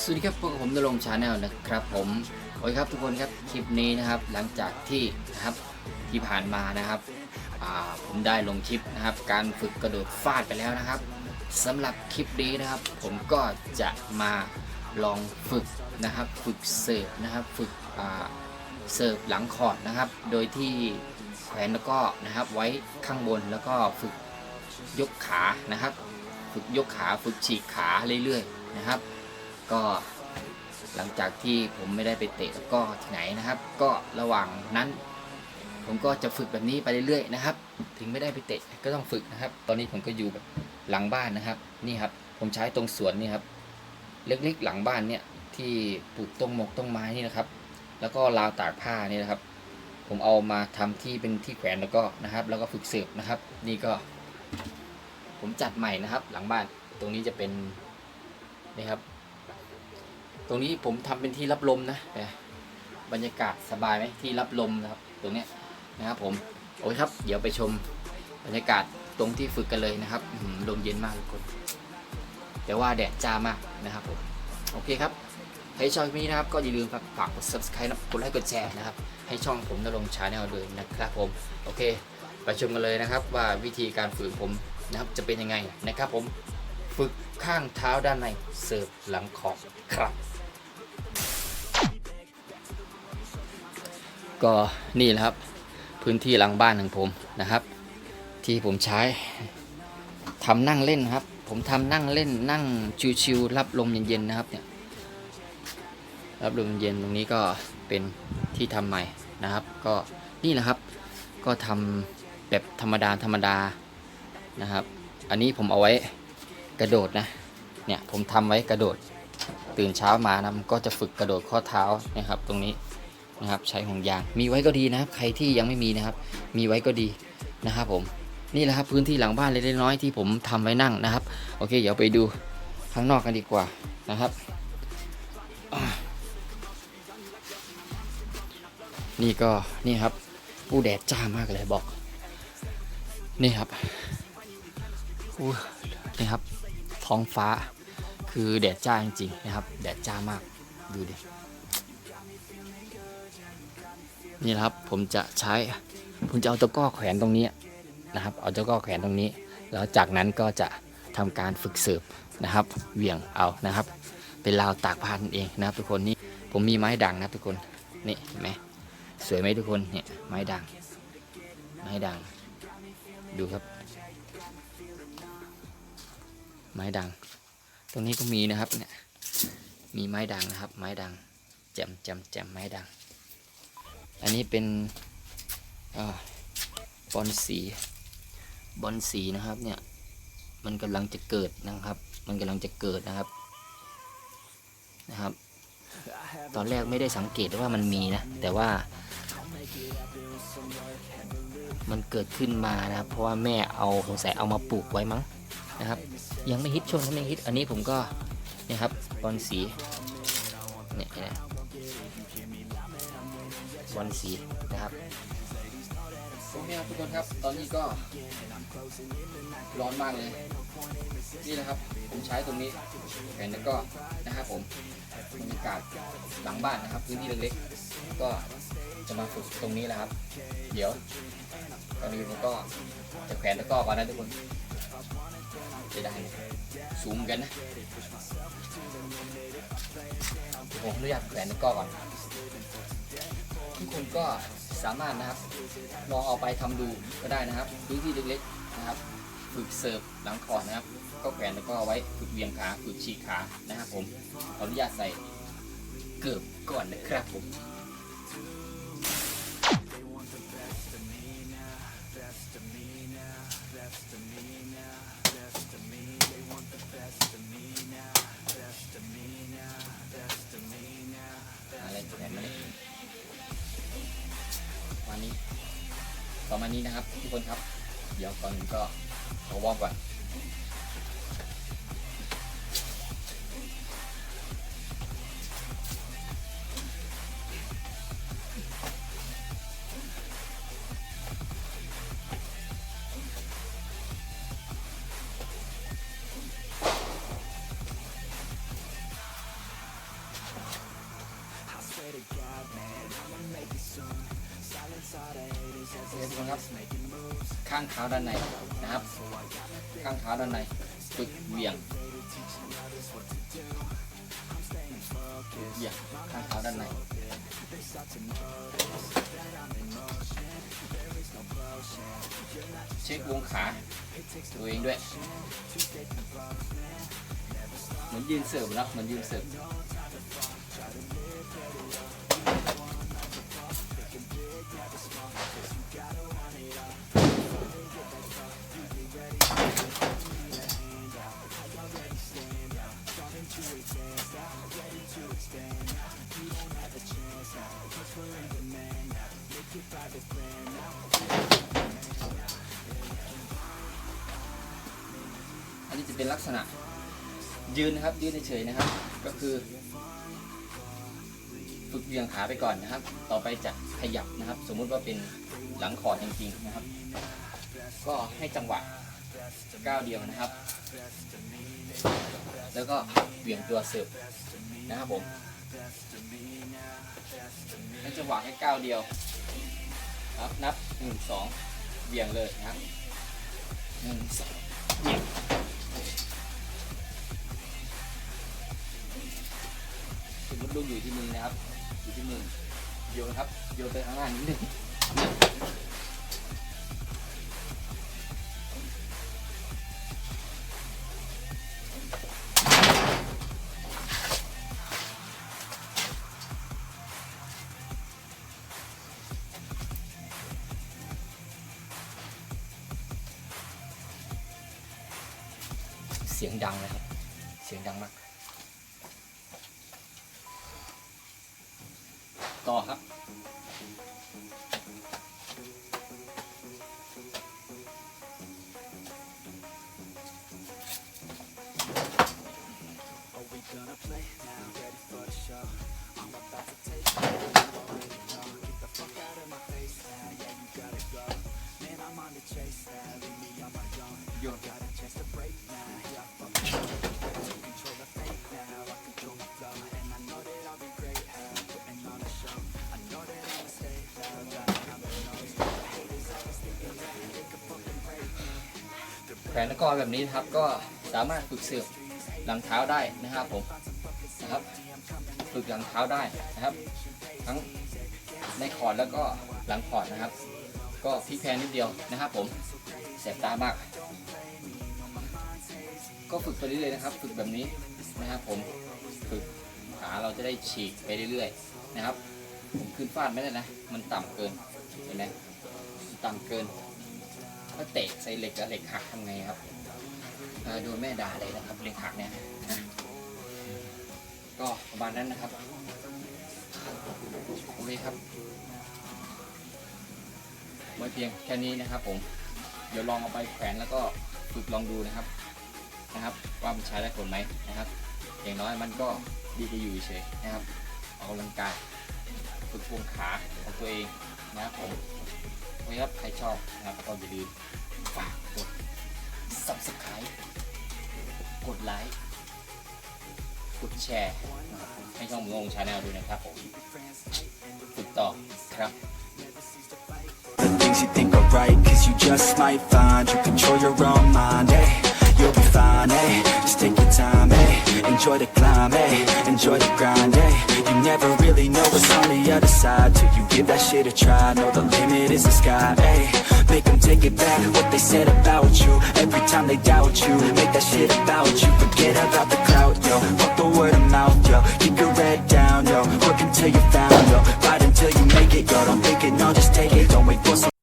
สวัสดีครับพวกบผมนรงชาแนลนะครับผมโอเคครับทุกคนครับคลิปนี้นะครับหลังจากที่นะครับที่ผ่านมานะครับผมได้ลงคลิปนะครับการฝึกกระโดดฟาดไปแล้วนะครับสำหรับคลิปนี้นะครับ ผมก็จะมาลองฝึกนะครับฝึกเสิร์ฟนะครับฝึกเสิร์ฟหลังคอร์ดนะครับ โดยที่แขวนแล้วก็นะครับไว้ข้างบนแล้วก็ฝึกยกขานะครับ ฝึกยกขาฝึกฉีกขาเรื่อยๆนะครับ ก็หลังจากที่ผมไม่ได้ไปเตะแล้วก็ที่ไหนนะครับ ก็ระหว่างนั้น ผมก็จะฝึกแบบนี้ไปเรื่อยๆนะครับ ถึงไม่ได้ไปเตะก็ต้องฝึกนะครับ ตอนนี้ผมก็อยู่แบบหลังบ้านนะครับ นี่ครับ ผมใช้ตรงสวนนี่ครับ เล็กๆหลังบ้านเนี่ยที่ปลูกต้นมกต้นไม้นี่นะครับ แล้วก็ราวตากผ้านี่นะครับ ผมเอามาทำที่เป็นที่แขวนแล้วก็นะครับ แล้วก็ฝึกเสิร์ฟนะครับ นี่ก็ ผมจัดใหม่นะครับ หลังบ้านตรงนี้จะเป็นนี่ครับ ตรงนี้ผมทำเป็นที่รับลมนะบรรยากาศสบายไหมที่รับลมนะครับ ตรงเนี้ยนะครับผมโอเคครับ เดี๋ยวไปชมบรรยากาศตรงที่ฝึกกันเลยนะครับลมเย็นมากทุกคนแต่ว่าแดดจ้ามากนะครับผมโอเคครับใครชอบคลิปนี้นะครับก็อย่าลืมครับฝากกด subscribe นะกดไลค์กดแชร์นะครับให้ช่องผมนรงชาแนลด้วยนะครับผมโอเคไปชมกันเลยนะครับว่าวิธีการฝึกผมนะครับจะเป็นยังไงนะครับผมฝึกข้างเท้าด้านในเสิร์ฟหลังขอบครับ ก็นี่แหละครับ พื้นที่หลังบ้านของผมนะครับ ที่ผมใช้ทำนั่งเล่นครับ ผมทำนั่งเล่นนั่งชิวๆรับลมเย็นๆนะครับเนี่ยรับลมเย็นตรงนี้ก็เป็นที่ทำใหม่นะครับ ก็นี่แหละครับ ก็ทำแบบธรรมดาธรรมดานะครับ อันนี้ผมเอาไว้กระโดดนะเนี่ยผมทำไว้กระโดดตื่นเช้ามานะมันก็จะฝึกกระโดดข้อเท้านะครับตรงนี้ นะครับ ใช้ห่วงยาง มีไว้ก็ดีนะครับ ใครที่ยังไม่มีนะครับ มีไว้ก็ดีนะครับผม นี่แหละครับพื้นที่หลังบ้านเล็กๆน้อยๆที่ผมทำไว้นั่งนะครับ โอเค เดี๋ยวไปดูข้างนอกกันดีกว่านะครับ นี่ก็นี่ครับผู้แดดจ้ามากเลยบอก นี่ครับนี่ครับท้องฟ้าคือแดดจ้าจริงๆนะครับ แดดจ้ามากดูดิ นี่นะครับ ผมจะใช้ ผมจะเอาตะก้อแขวนตรงนี้นะครับ เอาตะก้อแขวนตรงนี้ แล้วจากนั้นก็จะทำการฝึกเสิร์ฟนะครับเหวี่ยงเอานะครับ เป็นราวตากผ้านั่นเองนะครับ ทุกคนนี่ผมมีไม้ด่างนะทุกคนนี่เห็นไหมสวยไหมทุกคนเนี่ยไม้ด่างไม้ด่างดูครับ ไม้ด่างตรงนี้ก็มีนะครับเนี่ยมีไม้ด่างนะครับ ไม้ด่างแจมแจมแจมไม้ด่าง อันนี้เป็นอบอลสีบอลสีนะครับเนี่ยมันกำลังจะเกิดนะครับ มันกำลังจะเกิดนะครับนะครับ ตอนแรกไม่ได้สังเกตว่ามันมีนะแต่ว่ามันเกิดขึ้นมานะครับ เพราะว่าแม่เอาสงสัยเอามาปลูกไว้มั้งนะครับ ยังไม่ฮิตช่วงนั้นยังฮิตอันนี้ผมก็เนี่ยครับบอลสีเนี่ยนไหม วันสีนะครับโอเคครับทุกคนครับตอนนี้ก็ร้อนมากเลยนี่นะครับผมใช้ตรงนี้แผนแล้วก็นะครับผมบรรยากาศหลังบ้านนะครับ พื้นที่เล็กๆก็จะมาฝึกตรงนี้แหละครับ เดี๋ยวตอนนี้ผมก็จะแขวนตะกร้อก่อนนะทุกคนจะได้สูงเหมือนกันนะผมอนุญาตแขวนตะกร้อก่อน ทุกคนก็สามารถนะครับลองเอาไปทำดูก็ได้นะครับพื้นที่เล็กๆนะครับ ฝึกเสิร์ฟหลังคอนะครับ ก็แขวนแล้วก็เอาไว้ฝึกเวียงขาฝึกฉีกขานะครับผมขออนุญาตใส่เกือบก่อนนะครับผม มาณนี้นะครับทุกคนครับ เดี๋ยวก่อนอื่นก็ขอวอร์มก่อน ข้างเท้าด้านในนะครับ ข้างเท้าด้านในฝึกเหวี่ยงเหวี่ยงข้างเท้าด้านในเช็ควงขาตัวเองด้วย เหมือนยืนเสิร์ฟนะเหมือนยืนเสิร์ฟ เป็นลักษณะยืนนะครับยืนเฉยๆนะครับ ก็คือฝึกเบี่ยงขาไปก่อนนะครับ ต่อไปจะขยับนะครับ สมมุติว่าเป็นหลังคอจริงๆนะครับ ก็ให้จังหวะก้าวเดียวนะครับ แล้วก็เบี่ยงตัวเสิร์ฟนะครับผมให้จังหวะแค่ก้าวเดียวครับนับหนึ่งสองเบี่ยงเลยนะครับหนึ่งสองเบี่ยง มมติลูกอยู่ที่มือนะครับ อยู่ที่มือโยนครับ โยนไปข้างหน้านิดนึงเสียงดังเลยครับ เสียงดังมาก ต่อครับโย แขวนตะกร้อแบบนี้นะครับก็สามารถฝึกเสือบหลังเท้าได้นะครับผมนะครับ ฝึกหลังเท้าได้นะครับ ทั้งในคอร์ดแล้วก็หลังคอร์ดนะครับ ก็พลิกแพลงนิดเดียวนะครับ ผมแสบตามาก ก็ฝึกไปเรื่อยๆนะครับ ฝึกแบบนี้นะครับ ผมฝึกขาเราจะได้ฉีกไปเรื่อยๆนะครับ ผมขึ้นฟาดไม่ได้นะ มันต่ำเกินเห็นไหมต่ำเกิน ถ้าเตะใส่เหล็กแล้วเหล็กหักทำไงครับโดนแม่ด่าเลยนะครับเหล็กหักเนี่ยก็ประมาณนั้นนะครับโอเคครับไว้เพียงแค่นี้นะครับผมเดี๋ยวลองเอาไปแขวนแล้วก็ฝึกลองดูนะครับนะครับว่ามันใช้ได้ผลไหมนะครับ อย่างน้อยมันก็ดีกว่าอยู่เฉยนะครับออกกำลังกายฝึกวงขาของตัวเองนะครับผม โอเครับใครชอบนะครับก็อย่าลืมฝากกด subscribe กดไลค์กดแชร์ให้ช่องงงชาแนลด้วยนะครับผมติดต่อครับ things you think are right, cause you just might find you control your own mind, eh? Be fine, eh? Just take your time, eh? Enjoy the climb, eh? Enjoy the grind, eh? You never really know what's on the other side till you give that shit a try. Know the limit is the sky, eh? Make them take it back, what they said about you. Every time they doubt you, make that shit about you. Forget about the clout, yo. Fuck the word of mouth, yo. Keep your head down, yo. Work until you found, yo. Fight until you make it, yo. Don't think it, no, just take it. Don't wait for some